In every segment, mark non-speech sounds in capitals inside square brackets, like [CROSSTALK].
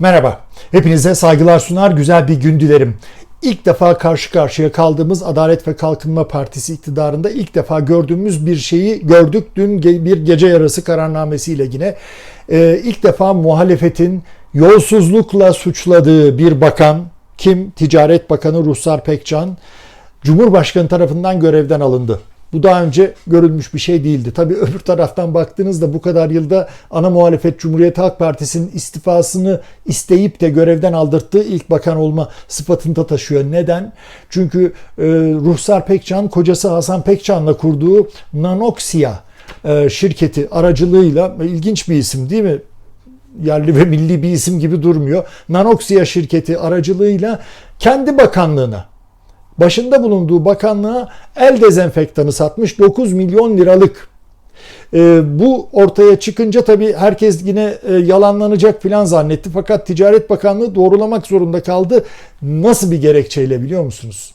Merhaba, hepinize saygılar sunar, güzel bir gün dilerim. İlk defa karşı karşıya kaldığımız Adalet ve Kalkınma Partisi iktidarında ilk defa gördüğümüz bir şeyi gördük. Dün bir gece yarısı kararnamesiyle yine Ee, ilk defa muhalefetin yolsuzlukla suçladığı bir bakan, kim? Ticaret Bakanı Ruhsar Pekcan, Cumhurbaşkanı tarafından görevden alındı. Bu daha önce görülmüş bir şey değildi. Tabii öbür taraftan baktığınızda bu kadar yılda ana muhalefet Cumhuriyet Halk Partisi'nin istifasını isteyip de görevden aldırttığı ilk bakan olma sıfatını da taşıyor. Neden? Çünkü e, Ruhsar Pekcan kocası Hasan Pekcan'la kurduğu Nanoxia e, şirketi aracılığıyla ilginç bir isim değil mi? yerli ve milli bir isim gibi durmuyor. Nanoxia şirketi aracılığıyla kendi bakanlığına başında bulunduğu bakanlığa el dezenfektanı satmış 9 milyon liralık. Ee, bu ortaya çıkınca tabii herkes yine e, yalanlanacak filan zannetti. Fakat Ticaret Bakanlığı doğrulamak zorunda kaldı. Nasıl bir gerekçeyle biliyor musunuz?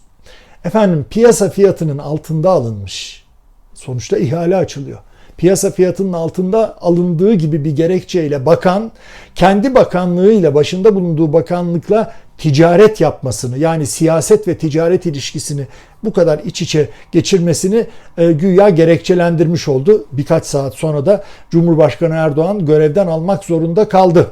Efendim piyasa fiyatının altında alınmış. Sonuçta ihale açılıyor. Piyasa fiyatının altında alındığı gibi bir gerekçeyle bakan kendi bakanlığıyla başında bulunduğu bakanlıkla ticaret yapmasını yani siyaset ve ticaret ilişkisini bu kadar iç içe geçirmesini e, güya gerekçelendirmiş oldu. Birkaç saat sonra da Cumhurbaşkanı Erdoğan görevden almak zorunda kaldı.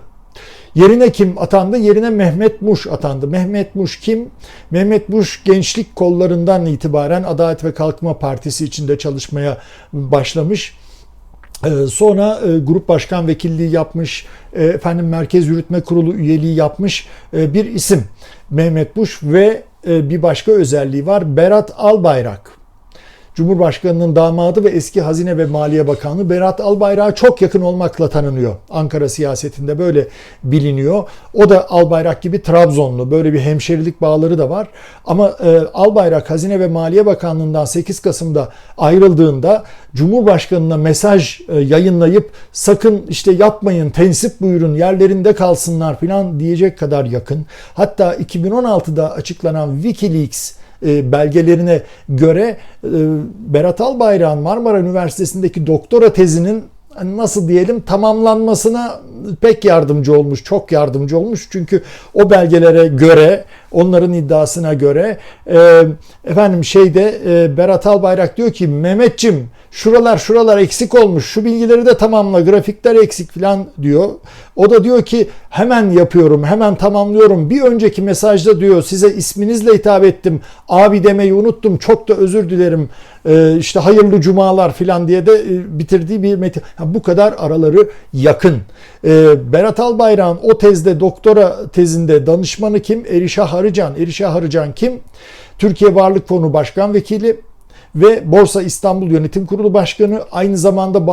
Yerine kim atandı? Yerine Mehmet Muş atandı. Mehmet Muş kim? Mehmet Muş gençlik kollarından itibaren Adalet ve Kalkınma Partisi içinde çalışmaya başlamış. Ee, Sonra e, grup başkan vekilliği yapmış, e, efendim Merkez Yürütme Kurulu üyeliği yapmış e, bir isim Mehmet Buş ve bir başka özelliği var Berat Albayrak. Cumhurbaşkanının damadı ve eski Hazine ve Maliye Bakanı Berat Albayrak'a çok yakın olmakla tanınıyor. Ankara siyasetinde böyle biliniyor. O da Albayrak gibi Trabzonlu. Böyle bir hemşerilik bağları da var. Ama e, Albayrak Hazine ve Maliye Bakanlığı'ndan 8 Kasım'da ayrıldığında Cumhurbaşkanına mesaj e, yayınlayıp sakın işte yapmayın, tensip buyurun, yerlerinde kalsınlar falan diyecek kadar yakın. Hatta 2016'da açıklanan Wikileaks belgelerine göre e, Berat Albayrak'ın Marmara Üniversitesi'ndeki doktora tezinin nasıl diyelim tamamlanmasına pek yardımcı olmuş, çok yardımcı olmuş. Çünkü o belgelere göre, onların iddiasına göre e, efendim şeyde e, Berat Albayrak diyor ki Mehmetçim şuralar şuralar eksik olmuş, şu bilgileri de tamamla, grafikler eksik falan diyor. O da diyor ki hemen yapıyorum, hemen tamamlıyorum. Bir önceki mesajda diyor size isminizle hitap ettim. Abi demeyi unuttum. Çok da özür dilerim. Ee, işte hayırlı cumalar falan diye de e, bitirdiği bir metin. Ha, bu kadar araları yakın. Ee, Berat Albayrak'ın o tezde doktora tezinde danışmanı kim? Erişah Arıcan. Erişah Arıcan kim? Türkiye Varlık Fonu Başkan Vekili ve Borsa İstanbul Yönetim Kurulu Başkanı aynı zamanda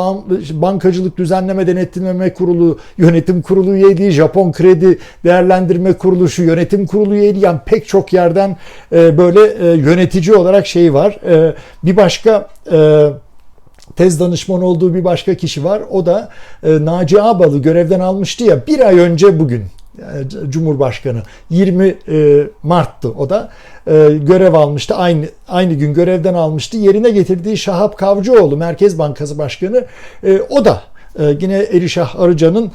Bankacılık Düzenleme Denetleme Kurulu Yönetim Kurulu üyeliği, Japon Kredi Değerlendirme Kuruluşu Yönetim Kurulu üyeliği yani pek çok yerden e, böyle e, yönetici olarak şey var. E, bir başka tez danışmanı olduğu bir başka kişi var. O da Naci Ağbal'ı görevden almıştı ya bir ay önce bugün Cumhurbaşkanı. 20 Mart'tı o da. Görev almıştı. Aynı aynı gün görevden almıştı. Yerine getirdiği Şahap Kavcıoğlu Merkez Bankası Başkanı. O da yine Erişah Arıcan'ın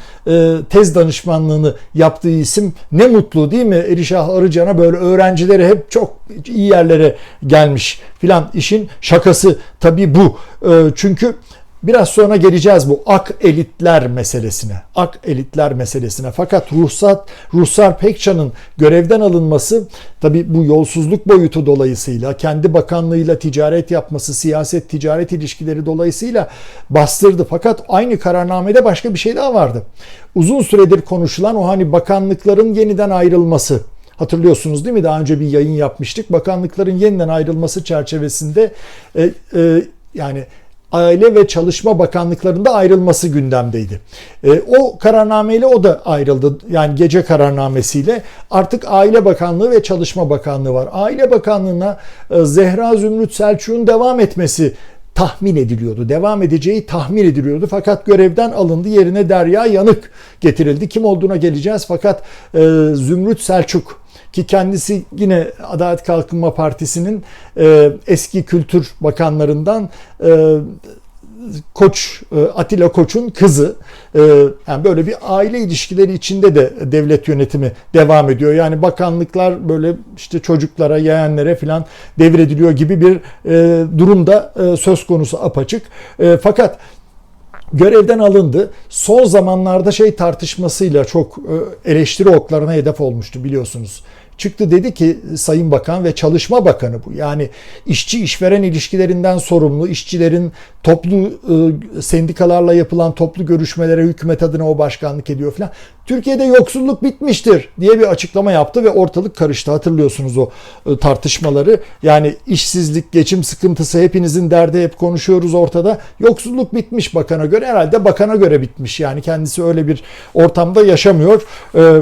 tez danışmanlığını yaptığı isim. Ne mutlu değil mi? Erişah Arıcan'a böyle öğrencileri hep çok iyi yerlere gelmiş filan işin şakası tabii bu. Çünkü Biraz sonra geleceğiz bu ak elitler meselesine. Ak elitler meselesine. Fakat ruhsat Ruhsar Pekcan'ın görevden alınması tabi bu yolsuzluk boyutu dolayısıyla kendi bakanlığıyla ticaret yapması, siyaset ticaret ilişkileri dolayısıyla bastırdı. Fakat aynı kararnamede başka bir şey daha vardı. Uzun süredir konuşulan o hani bakanlıkların yeniden ayrılması. Hatırlıyorsunuz değil mi? Daha önce bir yayın yapmıştık. Bakanlıkların yeniden ayrılması çerçevesinde e, e, yani Aile ve Çalışma Bakanlıklarında ayrılması gündemdeydi. E, o kararnameyle o da ayrıldı. Yani gece kararnamesiyle artık Aile Bakanlığı ve Çalışma Bakanlığı var. Aile Bakanlığı'na e, Zehra Zümrüt Selçuk'un devam etmesi tahmin ediliyordu. Devam edeceği tahmin ediliyordu. Fakat görevden alındı. Yerine Derya Yanık getirildi. Kim olduğuna geleceğiz. Fakat e, Zümrüt Selçuk ki kendisi yine Adalet Kalkınma Partisi'nin e, eski kültür bakanlarından e, Koç e, Atilla Koç'un kızı. E, yani böyle bir aile ilişkileri içinde de devlet yönetimi devam ediyor. Yani bakanlıklar böyle işte çocuklara, yeğenlere falan devrediliyor gibi bir e, durumda söz konusu apaçık. Fakat görevden alındı. Son zamanlarda şey tartışmasıyla çok eleştiri oklarına hedef olmuştu biliyorsunuz. Çıktı dedi ki Sayın Bakan ve Çalışma Bakanı bu. Yani işçi işveren ilişkilerinden sorumlu, işçilerin toplu e, sendikalarla yapılan toplu görüşmelere hükümet adına o başkanlık ediyor falan. Türkiye'de yoksulluk bitmiştir diye bir açıklama yaptı ve ortalık karıştı. Hatırlıyorsunuz o e, tartışmaları. Yani işsizlik, geçim sıkıntısı hepinizin derdi hep konuşuyoruz ortada. Yoksulluk bitmiş bakana göre. Herhalde bakana göre bitmiş. Yani kendisi öyle bir ortamda yaşamıyor. Ee,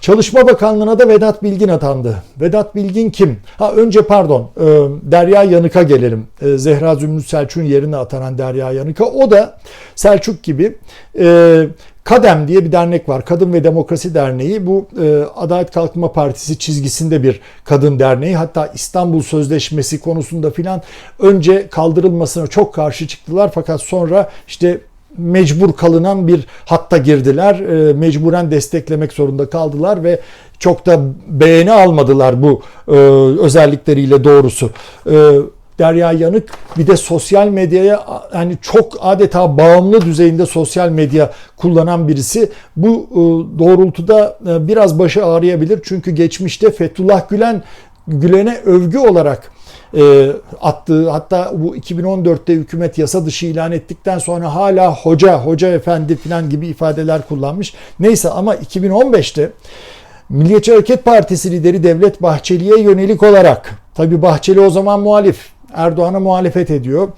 Çalışma Bakanlığı'na da Vedat Bilgin atandı. Vedat Bilgin kim? Ha önce pardon e, Derya Yanık'a gelelim. E, Zehra Zümrüt Selçuk'un yerine atanan Derya Yanık'a. O da Selçuk gibi e, Kadem diye bir dernek var. Kadın ve Demokrasi Derneği. Bu e, Adalet Kalkınma Partisi çizgisinde bir kadın derneği. Hatta İstanbul Sözleşmesi konusunda filan önce kaldırılmasına çok karşı çıktılar. Fakat sonra işte mecbur kalınan bir hatta girdiler. E, mecburen desteklemek zorunda kaldılar ve çok da beğeni almadılar bu e, özellikleriyle doğrusu. E, Derya Yanık bir de sosyal medyaya hani çok adeta bağımlı düzeyinde sosyal medya kullanan birisi. Bu doğrultuda biraz başı ağrıyabilir. Çünkü geçmişte Fethullah Gülen Gülen'e övgü olarak e, attığı hatta bu 2014'te hükümet yasa dışı ilan ettikten sonra hala hoca, hoca efendi falan gibi ifadeler kullanmış. Neyse ama 2015'te Milliyetçi Hareket Partisi lideri Devlet Bahçeli'ye yönelik olarak tabi Bahçeli o zaman muhalif Erdoğan'a muhalefet ediyor.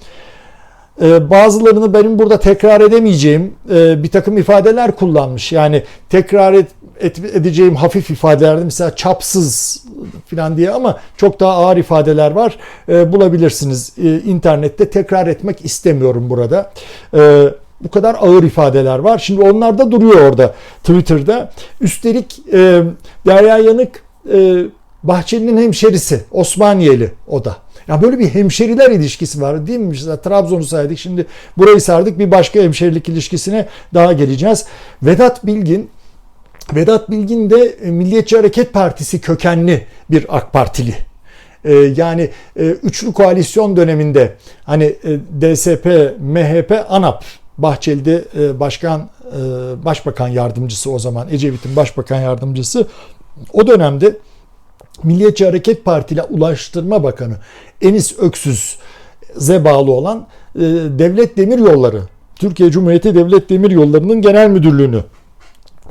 Ee, bazılarını benim burada tekrar edemeyeceğim e, bir takım ifadeler kullanmış. Yani tekrar et, edeceğim hafif ifadeler mesela çapsız falan diye ama çok daha ağır ifadeler var. E, bulabilirsiniz e, internette. Tekrar etmek istemiyorum burada. E, bu kadar ağır ifadeler var. Şimdi onlar da duruyor orada Twitter'da. Üstelik e, Derya Yanık e, Bahçeli'nin hemşerisi Osmaniyeli o da. Ya böyle bir hemşeriler ilişkisi var değil mi? Mesela Trabzon'u saydık şimdi burayı sardık bir başka hemşerilik ilişkisine daha geleceğiz. Vedat Bilgin Vedat Bilgin de e, Milliyetçi Hareket Partisi kökenli bir AK Partili. E, yani e, üçlü koalisyon döneminde hani DSP, MHP, ANAP Bahçeli'de başkan başbakan yardımcısı o zaman Ecevit'in başbakan yardımcısı o dönemde Milliyetçi Hareket Partili Ulaştırma Bakanı Enis Öksüz'e bağlı olan Devlet Demir Yolları Türkiye Cumhuriyeti Devlet Demir Yolları'nın genel müdürlüğünü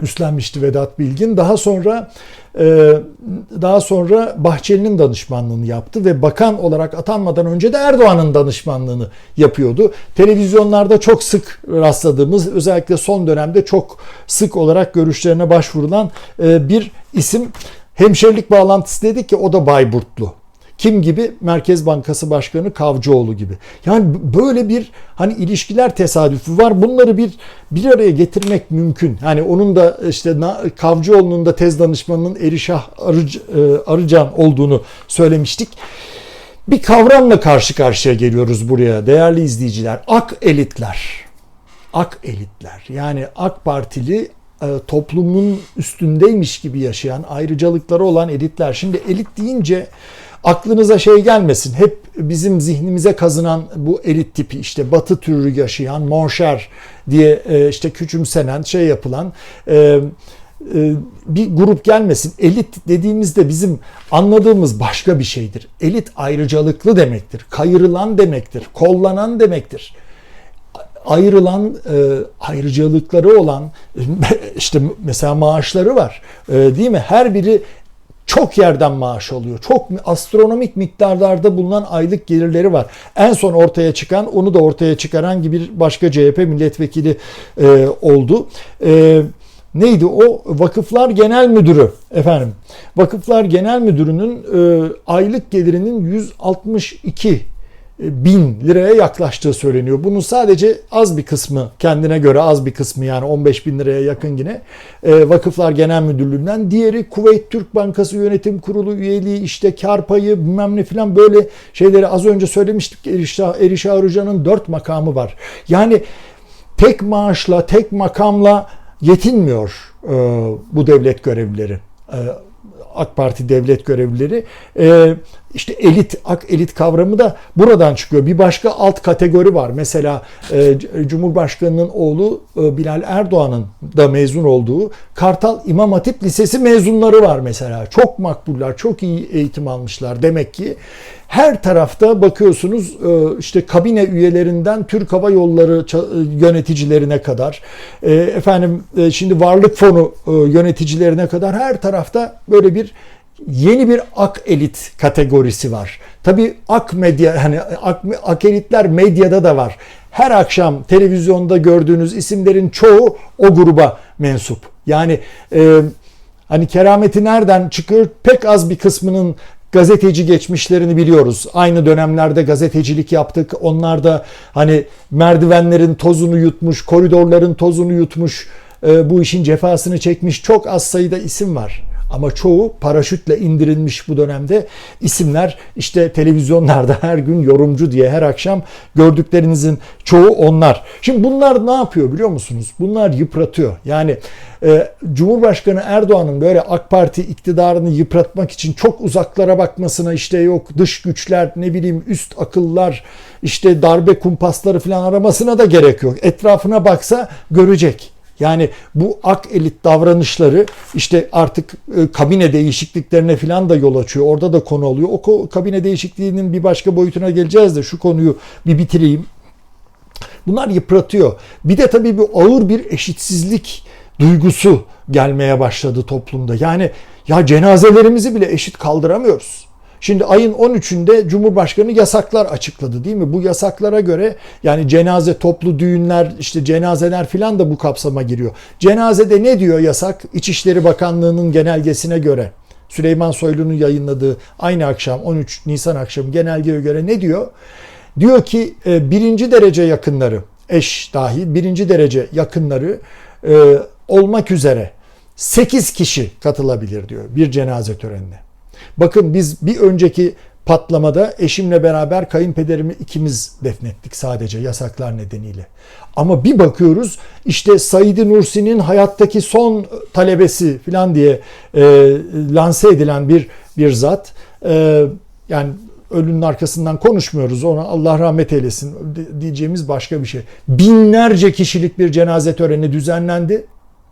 üstlenmişti Vedat Bilgin. Daha sonra e, daha sonra Bahçeli'nin danışmanlığını yaptı ve bakan olarak atanmadan önce de Erdoğan'ın danışmanlığını yapıyordu. Televizyonlarda çok sık rastladığımız özellikle son dönemde çok sık olarak görüşlerine başvurulan e, bir isim. Hemşerilik bağlantısı dedik ki o da Bayburtlu. Kim gibi? Merkez Bankası Başkanı Kavcıoğlu gibi. Yani böyle bir hani ilişkiler tesadüfü var. Bunları bir bir araya getirmek mümkün. Hani onun da işte Kavcıoğlu'nun da tez danışmanının Erişah Arıc, e, Arıcan olduğunu söylemiştik. Bir kavramla karşı karşıya geliyoruz buraya değerli izleyiciler. Ak elitler. Ak elitler. Yani AK Partili e, toplumun üstündeymiş gibi yaşayan, ayrıcalıkları olan elitler. Şimdi elit deyince aklınıza şey gelmesin. Hep bizim zihnimize kazınan bu elit tipi işte batı türü yaşayan monşer diye e, işte küçümsenen şey yapılan e, e, bir grup gelmesin. Elit dediğimizde bizim anladığımız başka bir şeydir. Elit ayrıcalıklı demektir. Kayırılan demektir. Kollanan demektir ayrılan ayrıcalıkları olan [LAUGHS] işte mesela maaşları var değil mi? Her biri çok yerden maaş alıyor. Çok astronomik miktarlarda bulunan aylık gelirleri var. En son ortaya çıkan, onu da ortaya çıkaran gibi bir başka CHP milletvekili e, oldu. E, neydi o? Vakıflar Genel Müdürü efendim. Vakıflar Genel Müdürü'nün e, aylık gelirinin 162 e, bin liraya yaklaştığı söyleniyor. Bunun sadece az bir kısmı kendine göre az bir kısmı yani 15 bin liraya yakın yine e, Vakıflar Genel Müdürlüğü'nden. Diğeri Kuveyt Türk Bankası Yönetim Kurulu üyeliği işte kar payı bilmem ne filan böyle şeyleri az önce söylemiştik. Erişah, Erişah Arıcan'ın dört makamı var. Yani tek maaşla tek makamla yetinmiyor e, bu devlet görevlileri. E, AK Parti devlet görevlileri e, işte elit ak elit kavramı da buradan çıkıyor. Bir başka alt kategori var. Mesela e, Cumhurbaşkanının oğlu e, Bilal Erdoğan'ın da mezun olduğu Kartal İmam Hatip Lisesi mezunları var mesela. Çok makbuller, çok iyi eğitim almışlar. Demek ki her tarafta bakıyorsunuz e, işte kabine üyelerinden Türk Hava Yolları yöneticilerine kadar e, efendim e, şimdi Varlık Fonu yöneticilerine kadar her tarafta böyle bir yeni bir ak elit kategorisi var. Tabii ak medya hani ak, ak elitler medyada da var. Her akşam televizyonda gördüğünüz isimlerin çoğu o gruba mensup. Yani e, hani kerameti nereden çıkıyor? Pek az bir kısmının gazeteci geçmişlerini biliyoruz. Aynı dönemlerde gazetecilik yaptık. Onlar da hani merdivenlerin tozunu yutmuş, koridorların tozunu yutmuş, e, bu işin cefasını çekmiş çok az sayıda isim var. Ama çoğu paraşütle indirilmiş bu dönemde isimler işte televizyonlarda [LAUGHS] her gün yorumcu diye her akşam gördüklerinizin çoğu onlar. Şimdi bunlar ne yapıyor biliyor musunuz? Bunlar yıpratıyor. Yani e, Cumhurbaşkanı Erdoğan'ın böyle AK Parti iktidarını yıpratmak için çok uzaklara bakmasına işte yok dış güçler ne bileyim üst akıllar işte darbe kumpasları falan aramasına da gerek yok. Etrafına baksa görecek. Yani bu ak elit davranışları işte artık e, kabine değişikliklerine falan da yol açıyor. Orada da konu oluyor. O kabine değişikliğinin bir başka boyutuna geleceğiz de şu konuyu bir bitireyim. Bunlar yıpratıyor. Bir de tabii bu ağır bir eşitsizlik duygusu gelmeye başladı toplumda. Yani ya cenazelerimizi bile eşit kaldıramıyoruz. Şimdi ayın 13'ünde Cumhurbaşkanı yasaklar açıkladı değil mi? Bu yasaklara göre yani cenaze, toplu düğünler, işte cenazeler filan da bu kapsama giriyor. Cenazede ne diyor yasak? İçişleri Bakanlığı'nın genelgesine göre. Süleyman Soylu'nun yayınladığı aynı akşam 13 Nisan akşamı genelgeye göre ne diyor? Diyor ki e, birinci derece yakınları, eş dahil birinci derece yakınları e, olmak üzere 8 kişi katılabilir diyor bir cenaze törenine. Bakın biz bir önceki patlamada eşimle beraber kayınpederimi ikimiz defnettik sadece yasaklar nedeniyle. Ama bir bakıyoruz işte Said Nursi'nin hayattaki son talebesi falan diye e, lanse edilen bir bir zat. E, yani ölünün arkasından konuşmuyoruz. Ona Allah rahmet eylesin diyeceğimiz başka bir şey. Binlerce kişilik bir cenaze töreni düzenlendi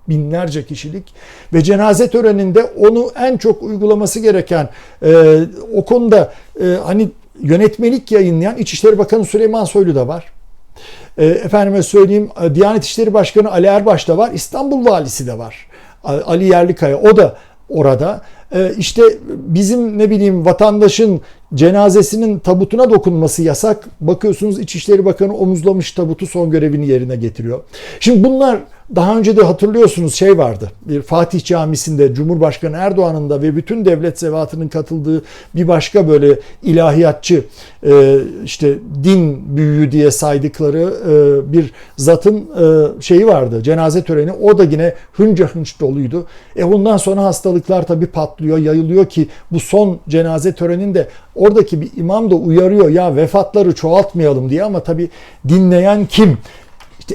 binlerce kişilik ve cenaze töreninde onu en çok uygulaması gereken e, o konuda e, hani yönetmelik yayınlayan İçişleri Bakanı Süleyman Soylu da var. E, efendime söyleyeyim e, Diyanet İşleri Başkanı Ali Erbaş da var. İstanbul Valisi de var. Ali Yerlikaya o da orada. E, işte bizim ne bileyim vatandaşın cenazesinin tabutuna dokunması yasak. Bakıyorsunuz İçişleri Bakanı omuzlamış tabutu son görevini yerine getiriyor. Şimdi bunlar daha önce de hatırlıyorsunuz şey vardı. Bir Fatih Camisi'nde Cumhurbaşkanı Erdoğan'ın da ve bütün devlet zevatının katıldığı bir başka böyle ilahiyatçı e, işte din büyüğü diye saydıkları e, bir zatın e, şeyi vardı. Cenaze töreni. O da yine hınca hınç doluydu. E ondan sonra hastalıklar tabii patlıyor, yayılıyor ki bu son cenaze töreninde oradaki bir imam da uyarıyor ya vefatları çoğaltmayalım diye ama tabii dinleyen kim?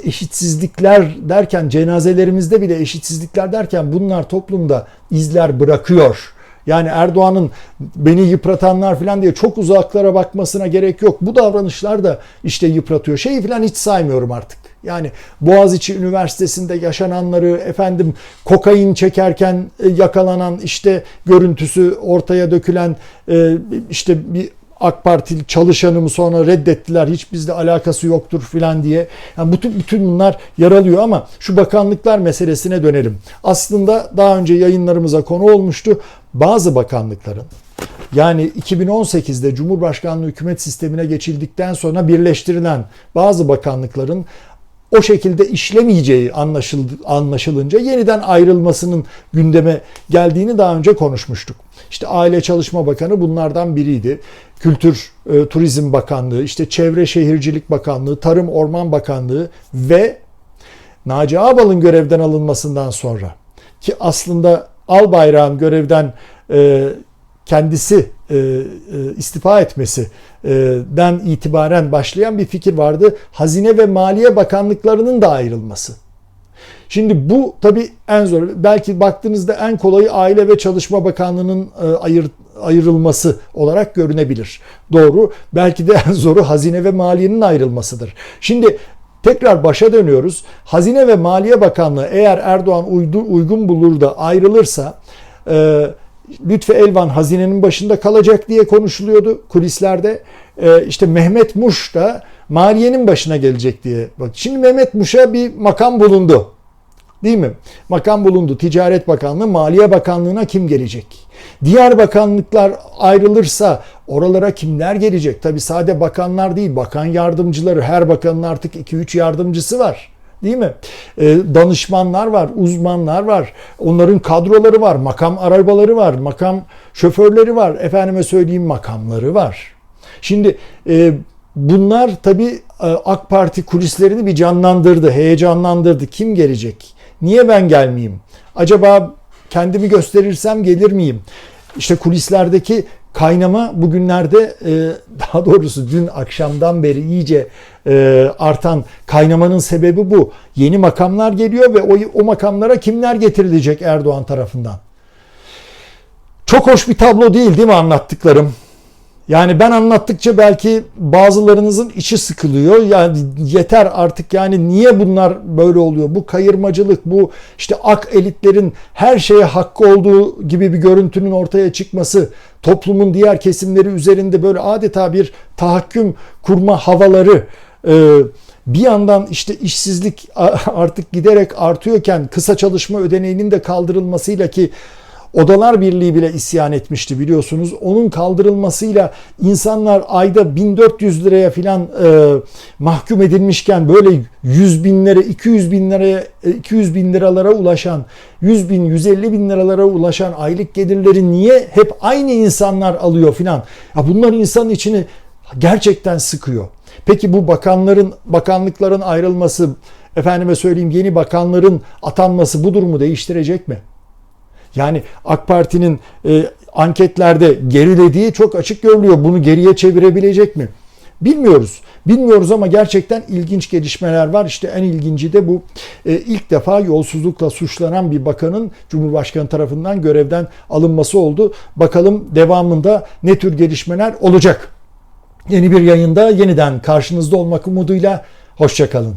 Eşitsizlikler derken cenazelerimizde bile eşitsizlikler derken bunlar toplumda izler bırakıyor. Yani Erdoğan'ın beni yıpratanlar falan diye çok uzaklara bakmasına gerek yok. Bu davranışlar da işte yıpratıyor. Şeyi falan hiç saymıyorum artık. Yani Boğaziçi Üniversitesi'nde yaşananları efendim kokain çekerken e, yakalanan işte görüntüsü ortaya dökülen e, işte bir AK Partili çalışanımı sonra reddettiler. Hiç bizde alakası yoktur filan diye. Yani bütün bütün bunlar yaralıyor ama şu bakanlıklar meselesine dönelim. Aslında daha önce yayınlarımıza konu olmuştu. Bazı bakanlıkların yani 2018'de Cumhurbaşkanlığı hükümet sistemine geçildikten sonra birleştirilen bazı bakanlıkların o şekilde işlemeyeceği anlaşıldı, anlaşılınca yeniden ayrılmasının gündeme geldiğini daha önce konuşmuştuk. İşte Aile Çalışma Bakanı bunlardan biriydi. Kültür e, Turizm Bakanlığı, işte Çevre Şehircilik Bakanlığı, Tarım Orman Bakanlığı ve Naci Ağbal'ın görevden alınmasından sonra ki aslında Albayrak'ın görevden e, kendisi istifa etmesinden itibaren başlayan bir fikir vardı. Hazine ve Maliye Bakanlıklarının da ayrılması. Şimdi bu tabii en zor. Belki baktığınızda en kolayı Aile ve Çalışma Bakanlığı'nın e, ayır, ayrılması olarak görünebilir. Doğru. Belki de en zoru Hazine ve Maliye'nin ayrılmasıdır. Şimdi tekrar başa dönüyoruz. Hazine ve Maliye Bakanlığı eğer Erdoğan uydu, uygun bulur da ayrılırsa e, Lütfü Elvan hazinenin başında kalacak diye konuşuluyordu kulislerde. E, işte Mehmet Muş da maliyenin başına gelecek diye. Bak şimdi Mehmet Muş'a bir makam bulundu. Değil mi? Makam bulundu. Ticaret Bakanlığı, Maliye Bakanlığı'na kim gelecek? Diğer bakanlıklar ayrılırsa oralara kimler gelecek? Tabi sade bakanlar değil, bakan yardımcıları. Her bakanın artık 2-3 yardımcısı var. Değil mi? Ee, danışmanlar var, uzmanlar var. Onların kadroları var, makam arabaları var, makam şoförleri var. Efendime söyleyeyim makamları var. Şimdi e, bunlar tabi e, AK Parti kulislerini bir canlandırdı, heyecanlandırdı. Kim gelecek? Niye ben gelmeyeyim? Acaba kendimi gösterirsem gelir miyim? İşte kulislerdeki kaynama bugünlerde e, daha doğrusu dün akşamdan beri iyice e, artan kaynamanın sebebi bu. Yeni makamlar geliyor ve o, o makamlara kimler getirilecek Erdoğan tarafından? Çok hoş bir tablo değil değil mi anlattıklarım? Yani ben anlattıkça belki bazılarınızın içi sıkılıyor. Yani yeter artık yani niye bunlar böyle oluyor? Bu kayırmacılık, bu işte ak elitlerin her şeye hakkı olduğu gibi bir görüntünün ortaya çıkması, toplumun diğer kesimleri üzerinde böyle adeta bir tahakküm kurma havaları e, bir yandan işte işsizlik [LAUGHS] artık giderek artıyorken kısa çalışma ödeneğinin de kaldırılmasıyla ki Odalar Birliği bile isyan etmişti biliyorsunuz. Onun kaldırılmasıyla insanlar ayda 1400 liraya filan e, mahkum edilmişken böyle 100 binlere, 200 bin liraya, 200 bin liralara ulaşan, 100 bin, 150 bin liralara ulaşan aylık gelirleri niye hep aynı insanlar alıyor filan? Ya bunlar insanın içini gerçekten sıkıyor. Peki bu bakanların, bakanlıkların ayrılması, efendime söyleyeyim yeni bakanların atanması bu durumu değiştirecek mi? Yani AK Parti'nin e, anketlerde gerilediği çok açık görülüyor. Bunu geriye çevirebilecek mi? Bilmiyoruz. Bilmiyoruz ama gerçekten ilginç gelişmeler var. İşte en ilginci de bu e, ilk defa yolsuzlukla suçlanan bir bakanın Cumhurbaşkanı tarafından görevden alınması oldu. Bakalım devamında ne tür gelişmeler olacak. Yeni bir yayında yeniden karşınızda olmak umuduyla hoşçakalın.